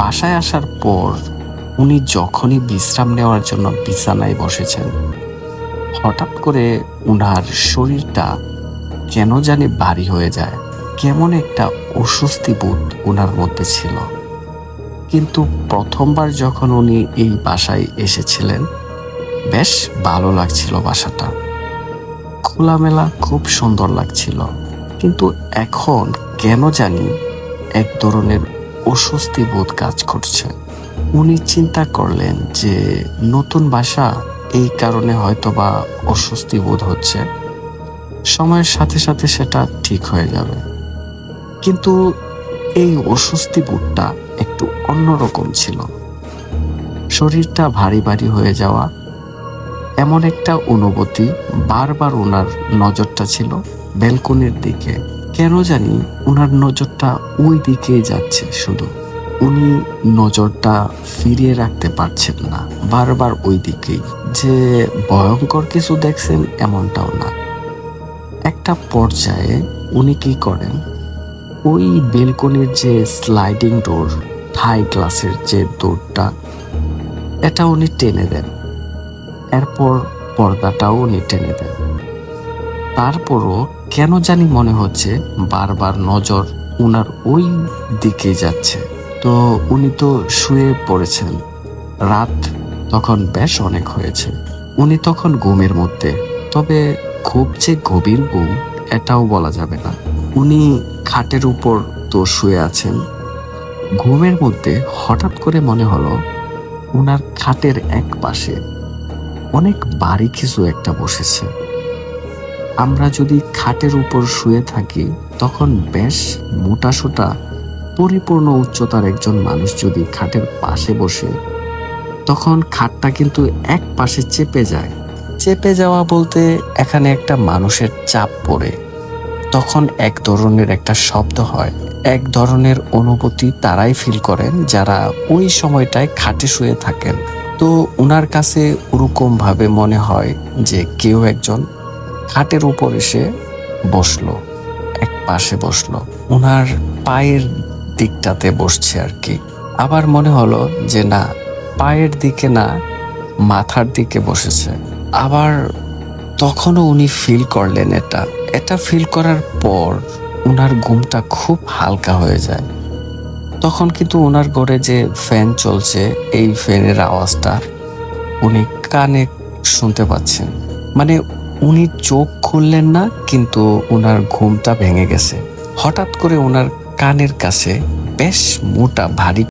বাসায় আসার পর উনি যখনই বিশ্রাম নেওয়ার জন্য বিছানায় বসেছেন, হঠাৎ করে উনার শরীরটা কেন জানি ভারী হয়ে যায়। কেমন একটা অস্বস্তি বোধ উনার মধ্যে ছিল। কিন্তু প্রথমবার যখন উনি এই বাসায় এসেছিলেন, বেশ ভালো লাগছিল বাসাটা। খোলামেলা খুব সুন্দর লাগছিল। কিন্তু এখন কেন জানি এক ধরনের অস্বস্তি বোধ কাজ করছে। উনি চিন্তা করলেন যে নতুন বাসা এই কারণে হয়তোবা অস্বস্তি বোধ হচ্ছে। সময়ের সাথে সাথে সেটা ঠিক হয়ে যাবে। কিন্তু এই অস্বস্তি বোধটা একটু অন্যরকম ছিল। শরীরটা ভারী ভারী হয়ে যাওয়া, এমন একটা অনুভূতি বারবার ওনার নজরটা ছিল ব্যালকনির দিকে। কেন জানি ওনার নজরটা ওই দিকেই যাচ্ছে শুধু। উনি নজরটা ফিরিয়ে রাখতে পারছেন না, বারবার ওই দিকেই। যে ভয়ঙ্কর কিছু দেখছেন এমনটাও না। একটা পর্যায়ে উনি কি করেন? ওই বেলকনির যে স্লাইডিং ডোর, থাই গ্লাসের যে ডোরটা, এটা উনি টেনে দেন। এরপর পর্দাটাও উনি টেনে দেন। তারপরও কেন জানি মনে হচ্ছে বারবার নজর উনার ওই দিকে যাচ্ছে। তো উনি তো শুয়ে পড়েছেন। রাত তখন বেশ অনেক হয়েছে। উনি তখন ঘুমের মধ্যে। তবে খুব যে গভীর ঘুম, এটাও বলা যাবে না। উনি খাটের উপর তো শুয়ে আছেন। ঘুমের মধ্যে হঠাৎ করে মনে হলো উনার খাটের এক পাশে অনেক বাড়ি কিছু একটা বসেছে। আমরা যদি খাটের উপর শুয়ে থাকি, তখন বেশ মোটা সোটা পরিপূর্ণ উচ্চতার একজন মানুষ যদি খাটের পাশে বসে, তখন খাটটা কিন্তু এক পাশে চেপে যায়। চেপে যাওয়া বলতে এখানে একটা মানুষের চাপ পড়ে। তখন এক ধরনের একটা শব্দ হয়। এক ধরনের অনুভূতি তারাই ফিল করেন যারা ওই সময়টায় খাটে শুয়ে থাকেন। তো ওনার কাছে ওরকম ভাবে মনে হয় যে কেউ একজন খাটের উপর এসে বসল, এক পাশে বসল। ওনার পায়ের দিকটাতে বসছে আর কি। আবার মনে হলো যে না, পায়ের দিকে না, মাথার দিকে বসেছে। আবার তখনও উনি ফিল করলেন এটা। এটা ফিল করার পর ওনার ঘুমটা খুব হালকা হয়ে যায়। তখন কিন্তু ওনার ঘরে যে ফ্যান চলছে, এই ফ্যানের আওয়াজটা উনি কানে শুনতে পাচ্ছেন। মানে উনি চোখ খুললেন না, কিন্তু ওনার ঘুমটা ভেঙে গেছে। হঠাৎ করে ওনার কানের কাছে বেশ মোটা ভারী